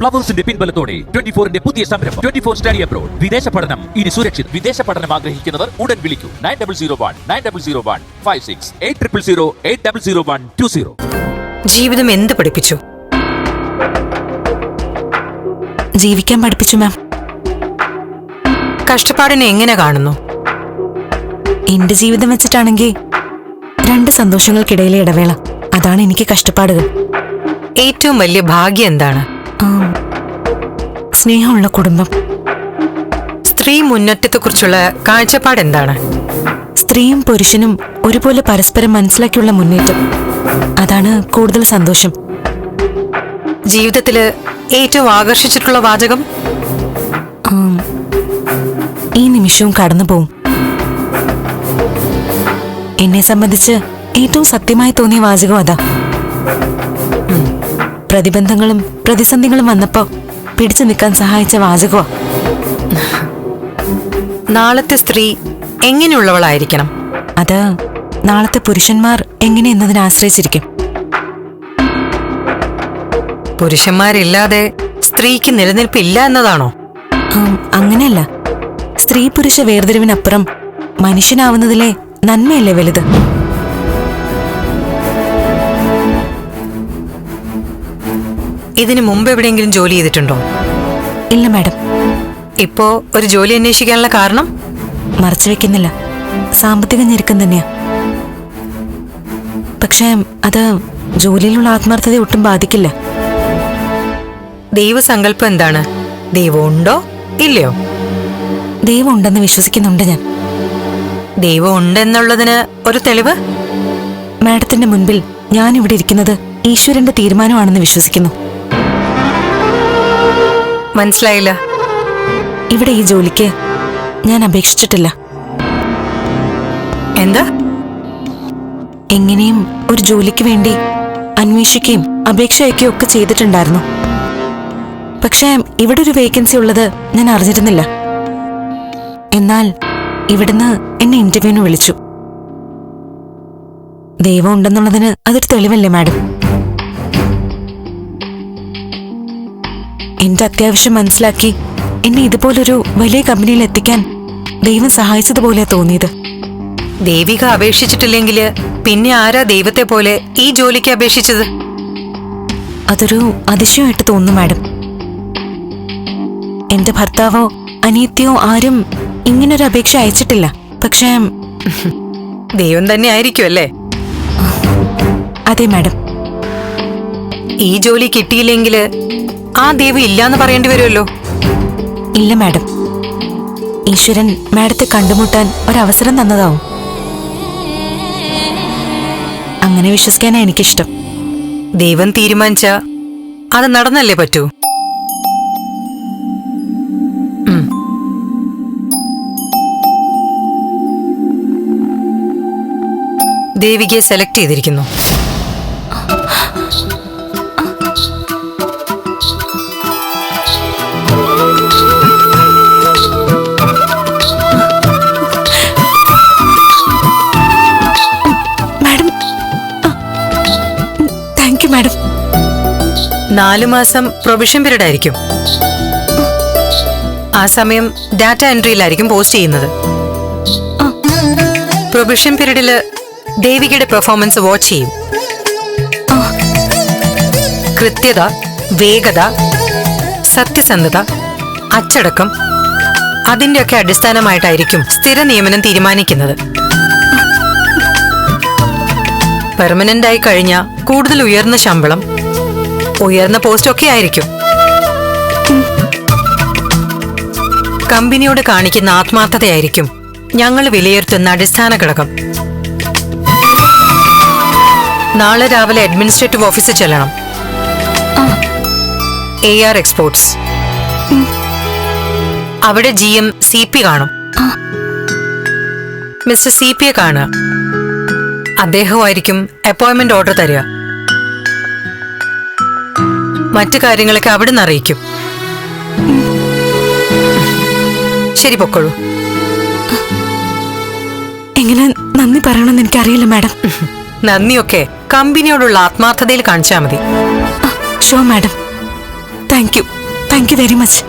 പ്ലവേഴ്സിന്റെ പിൻബലത്തോടെ twenty ഫോറിന്റെ പുതിയ സംരംഭം. Twenty four study abroad. വിദേശ പഠനം. ഇനി സുരക്ഷിത്. വിദേശ പഠനം ആഗ്രഹിക്കുന്നവർ ഉടൻ വിളിക്കൂ. Nine double zero one nine double zero one five six eight triple zero eight double zero one two zero. ജീവിതം എന്ത് പഠിപ്പിച്ചു? ജീവിക്കാൻ പഠിപ്പിച്ചു മാം. കഷ്ടപ്പാടിനെ എങ്ങനെ കാണുന്നു? എന്റെ ജീവിതം വെച്ചിട്ടാണെങ്കിൽ രണ്ട് സന്തോഷങ്ങൾക്കിടയിലെ ഇടവേള. അതാണ് എനിക്ക് കഷ്ടപ്പാടുകൾ. ഏറ്റവും വലിയ ഭാഗ്യം എന്താണ്? സ്നേഹമുള്ള കുടുംബം. സ്ത്രീ മുന്നേറ്റത്തെക്കുറിച്ചുള്ള കാഴ്ചപ്പാട് എന്താണ്? സ്ത്രീയും പുരുഷനും ഒരുപോലെ പരസ്പരം മനസ്സിലാക്കിയുള്ള മുന്നേറ്റം. അതാണ് കൂടുതൽ സന്തോഷം. ജീവിതത്തിൽ ഏറ്റവും ആകർഷിച്ചിട്ടുള്ള വാചകം? ഈ നിമിഷവും കടന്നു പോവും. എന്നെ സംബന്ധിച്ച് ഏറ്റവും സത്യമായി തോന്നിയ വാചകം അതാ. പ്രതിബന്ധങ്ങളും പ്രതിസന്ധികളും വന്നപ്പോ പിടിച്ചു നിൽക്കാൻ സഹായിച്ച വാചകോ? നാളത്തെ സ്ത്രീ എങ്ങനെയുള്ളവളായിരിക്കണം? അത് നാളത്തെ പുരുഷന്മാർ എങ്ങനെ എന്നതിനെ ആശ്രയിച്ചിരിക്കും. പുരുഷന്മാരില്ലാതെ സ്ത്രീക്ക് നിലനിൽപ്പില്ല എന്നതാണോ? അങ്ങനെയല്ല. സ്ത്രീ പുരുഷ വേർതിരിവിനപ്പുറം മനുഷ്യനാവുന്നതിലെ നന്മയല്ലേ വലുത്? ഇതിനു മുമ്പ് എവിടെയെങ്കിലും ജോലി ചെയ്തിട്ടുണ്ടോ? ഇല്ല മാഡം. ഇപ്പോ ഒരു ജോലി അന്വേഷിക്കാനുള്ള കാരണം? മറച്ചു വെക്കുന്നില്ല. സാമ്പത്തിക ഞെരുക്കം തന്നെയാ. പക്ഷേ അത് ജോലിയിലുള്ള ആത്മാർത്ഥത ഒട്ടും ബാധിക്കില്ല. ദൈവസങ്കല്പം എന്താണ്? ദൈവം ഉണ്ടോ? ഇല്ലയോ? ദൈവം ഉണ്ടെന്ന് വിശ്വസിക്കുന്നുണ്ട് ഞാൻ. ദൈവം ഉണ്ടെന്നുള്ളതിന് ഒരു തെളിവ്? മാഡത്തിന്റെ മുൻപിൽ ഞാൻ ഇവിടെ ഇരിക്കുന്നത് ഈശ്വരന്റെ തീരുമാനമാണെന്ന് വിശ്വസിക്കുന്നു. മനസ്സിലായില്ല. ഇവിടെ ഈ ജോലിക്ക് ഞാൻ അപേക്ഷിച്ചിട്ടില്ല. എന്താ? എങ്ങനെയും ഒരു ജോലിക്ക് വേണ്ടി അന്വേഷിക്കുകയും അപേക്ഷ അയക്കുകയും ഒക്കെ ചെയ്തിട്ടുണ്ടായിരുന്നു. പക്ഷേ ഇവിടെ ഒരു വേക്കൻസി ഉള്ളത് ഞാൻ അറിഞ്ഞിരുന്നില്ല. എന്നാൽ ഇവിടുന്ന് എന്നെ ഇന്റർവ്യൂവിന് വിളിച്ചു. ദൈവം ഉണ്ടെന്നുള്ളതിന് അതൊരു തെളിവല്ലേ മാഡം? എന്റെ അത്യാവശ്യം മനസ്സിലാക്കി. എന്നെ ഇതുപോലൊരു വലിയ കമ്പനിയിൽ എത്തിക്കാൻ ദൈവം സഹായിച്ചതുപോലെ തോന്നിയത്. ദേവിക അപേക്ഷിച്ചിട്ടില്ലെങ്കിൽ പിന്നെ ആരാ ദൈവത്തെ പോലെ ഈ ജോലിക്ക് അപേക്ഷിച്ചത്? അതൊരു അതിശയമായിട്ട് തോന്നുന്നു മാഡം. എന്റെ ഭർത്താവോ അനിയത്തിയോ ആരും ഇങ്ങനൊരു അപേക്ഷ അയച്ചിട്ടില്ല. പക്ഷേ ദൈവം തന്നെ ആയിരിക്കും അല്ലേ അതെ മാഡം. ഈ ജോലി കിട്ടിയില്ലെങ്കിൽ ആ ദേവ് ഇല്ലാന്ന് പറയേണ്ടി വരുമല്ലോ? ഇല്ല മാഡം. ഈശ്വരൻ മാഡത്തെ കണ്ടുമുട്ടാൻ ഒരവസരം തന്നതാവും. അങ്ങനെ വിശ്വസിക്കാനാ എനിക്കിഷ്ടം. ദൈവം തീരുമാനിച്ച അത് നടന്നല്ലേ പറ്റൂ. ദേവികയെ സെലക്ട് ചെയ്തിരിക്കുന്നു. മാഡം. നാലു മാസം പ്രൊവിഷൻ പീരീഡ് ആയിരിക്കും. ആ സമയം ഡാറ്റ എൻട്രിയിലായിരിക്കും പോസ്റ്റ് ചെയ്യുന്നത്. പ്രൊവിഷൻ പീരീഡിൽ ദേവികയുടെ പെർഫോമൻസ് വാച്ച് ചെയ്യും. കൃത്യത വേഗത സത്യസന്ധത അച്ചടക്കം അതിന്റെയൊക്കെ അടിസ്ഥാനമായിട്ടായിരിക്കും സ്ഥിര നിയമനം തീരുമാനിക്കുന്നത്. പെർമനന്റ് ആയി കഴിഞ്ഞ കൂടുതൽ ഉയർന്ന ശമ്പളം ഉയർന്ന പോസ്റ്റ് ഒക്കെ ആയിരിക്കും. കമ്പനിയോട് കാണിക്കുന്ന ആത്മാർത്ഥതയായിരിക്കും ഞങ്ങൾ വിലയിരുത്തുന്ന അടിസ്ഥാന ഘടകം. നാളെ രാവിലെ അഡ്മിനിസ്ട്രേറ്റീവ് ഓഫീസിൽ ചെല്ലണം. എ ആർ എക്സ്പോർട്സ് അവിടെ ജി എം സി പി കാണും. മിസ്റ്റർ സി പിയെ കാണുക. അദ്ദേഹമായിരിക്കും അപ്പോയിന്റ്മെന്റ് ഓർഡർ തരിക. മറ്റു കാര്യങ്ങളൊക്കെ അവിടെ നിന്ന് അറിയിക്കും. ശരി പൊക്കോളൂ. എങ്ങനെ നന്ദി പറയണമെന്ന് എനിക്കറിയില്ല മാഡം. നന്ദിയൊക്കെ കമ്പനിയോടുള്ള ആത്മാർത്ഥതയിൽ കാണിച്ചാൽ മതി. Show madam. Thank you thank you very much.